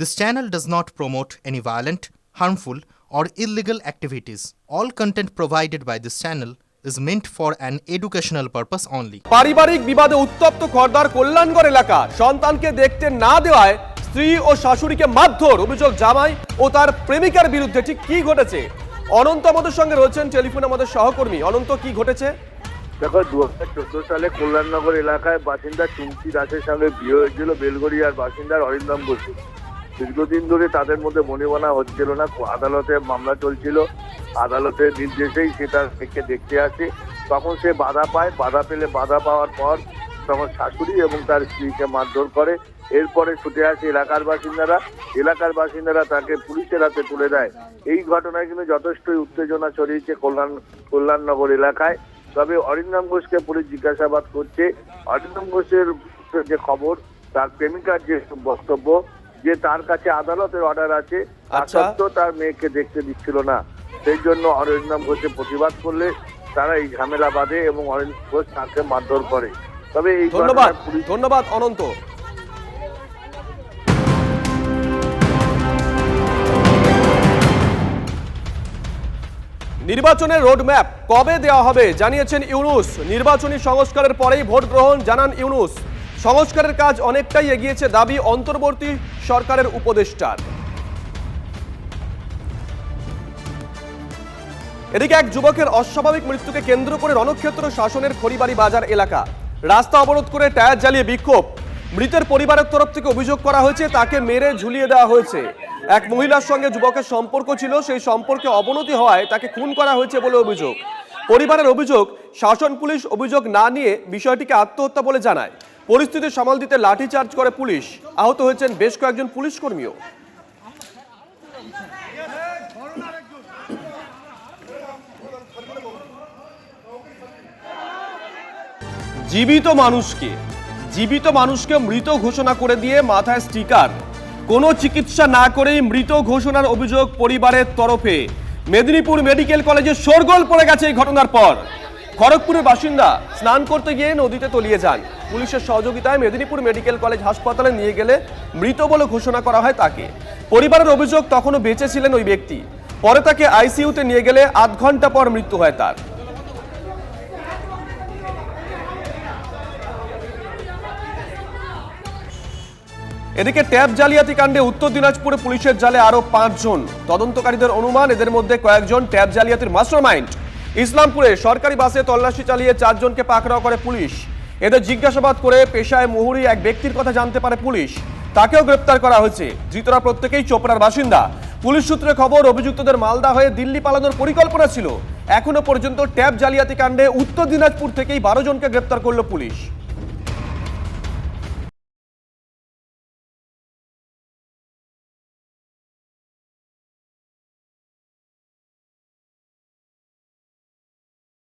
This channel does not promote any violent, harmful, or illegal activities. All content provided by this channel is meant for an educational purpose only. পারিবারিক বিবাদে উত্তপ্ত খর্দার কল্যাণগড় এলাকা। সন্তানকে দেখতে না দেওয়ায় স্ত্রী ও শাশুড়িকে মারধর অভিযোগ জামাই ও তার প্রেমিকার বিরুদ্ধে ঠিক কি ঘটেছে? অনন্ত আমাদের সঙ্গে রয়েছেন টেলিফোনে আমাদের সহকর্মী। অনন্ত কি ঘটেছে? দেখো দু হাজার চোদ্দ সালে কল্যাণনগর এলাকায় বাসিন্দা চুমকি দাসের সঙ্গে বিয়ে হয়েছিল বেলগড়িয়ার বাসিন্দার অরিন্দম বসু। দীর্ঘদিন ধরে তাদের মধ্যে মনিবনা হচ্ছিল না আদালতে মামলা চলছিল। আদালতের নির্দেশেই সেটা মেয়েকে দেখতে আসে। তখন সে বাধা পায়। বাধা পেলে বাধা পাওয়ার পর তখন শাশুড়ি এবং তার স্ত্রীকে মারধর করে। এরপরে ছুটে আসে এলাকার বাসিন্দারা। এলাকার বাসিন্দারা তাকে পুলিশের হাতে তুলে দেয়। এই ঘটনায় কিন্তু যথেষ্টই উত্তেজনা ছড়িয়েছে কল্যাণ, কল্যাণনগর এলাকায়। তবে অরিন্দম ঘোষকে পুলিশ জিজ্ঞাসাবাদ করছে। অরিন্দম ঘোষের যে খবর, তার প্রেমিকার যে বক্তব্য যে তার কাছে আদালতের অর্ডার আছে তা আচ্ছা। সত্ত্বেও তার মেয়েকে দেখতে দিচ্ছিল না। সেই জন্য অরিন্দম ঘোষের প্রতিবাদ করলে তারা এই ঝামেলা বাঁধে এবং অরিন্দম ঘোষ তাকে মারধর করে। তবে এই ধন্যবাদ। ধন্যবাদ অনন্ত। নির্বাচনের রোডম্যাপ কবে দেওয়া হবে জানিয়েছেন ইউনুস। নির্বাচনী সংস্কারের পরেই ভোট গ্রহণ জানান ইউনুস। সংস্কারের কাজ অনেকটাই এগিয়েছে দাবি অন্তর্বর্তী সরকারের উপদেষ্টার। এদিকে এক যুবকের অস্বাভাবিক মৃত্যুকে কেন্দ্র করে রণক্ষেত্র শাসনের খড়িবাড়ি বাজার এলাকা। রাস্তা অবরোধ করে টায়ার জ্বালিয়ে বিক্ষোভ। মৃতের পরিবারের তরফ থেকে অভিযোগ করা হয়েছে, তাকে মেরে ঝুলিয়ে দেওয়া হয়েছে। এক মহিলার সঙ্গে যুবকের সম্পর্ক ছিল, সেই সম্পর্কে অবনতি হওয়ায় তাকে খুন করা হয়েছে বলে অভিযোগ। পরিবারের অভিযোগ, শাসন পুলিশ অভিযোগ না নিয়ে বিষয়টিকে আত্মহত্যা বলে জানায়। পরিস্থিতি সামাল দিতে লাঠিচার্জ করে পুলিশ। আহত হয়েছেন বেশ কয়েকজন পুলিশ কর্মীও। জীবিত মানুষকে জীবিত মানুষকে মৃত ঘোষণা করে দিয়ে মাথায় স্টিকার। কোনো চিকিৎসা না করেই মৃত ঘোষণার অভিযোগ পরিবারের তরফে। মেদিনীপুর মেডিকেল কলেজে শোরগোল পড়ে গেছে এই ঘটনার পর। খড়গপুরের বাসিন্দা স্নান করতে গিয়ে নদীতে তলিয়ে যান। পুলিশের সহযোগিতায় মেদিনীপুর মেডিকেল কলেজ হাসপাতালে নিয়ে গেলে মৃত বলে ঘোষণা করা হয় তাকে। পরিবারের অভিযোগ, তখনও বেঁচে ছিলেন ওই ব্যক্তি। পরে তাকে আইসিইউতে নিয়ে গেলে আধ ঘণ্টা পর মৃত্যু হয় তার। এদিকে ট্যাব জালিয়াতি কাণ্ডে উত্তর দিনাজপুরে পুলিশের জালে আরও পাঁচজন। তদন্তকারীদের অনুমান, এদের মধ্যে কয়েকজন ট্যাব জালিয়াতির মাস্টারমাইন্ড। ইসলামপুরে সরকারি বাসে তল্লাশি চালিয়ে চারজনকে পাকড়াও করে পুলিশ। এদের জিজ্ঞাসাবাদ করে পেশায় মুহুরি এক ব্যক্তির কথা জানতে পারে পুলিশ। তাকেও গ্রেপ্তার করা হয়েছে। ধৃতরা প্রত্যেকেই চোপড়ার বাসিন্দা। পুলিশ সূত্রে খবর, অভিযুক্তদের মালদা হয়ে দিল্লি পালানোর পরিকল্পনা ছিল। এখনও পর্যন্ত ট্যাব জালিয়াতি কাণ্ডে উত্তর দিনাজপুর থেকেই বারো জনকে গ্রেপ্তার করল পুলিশ।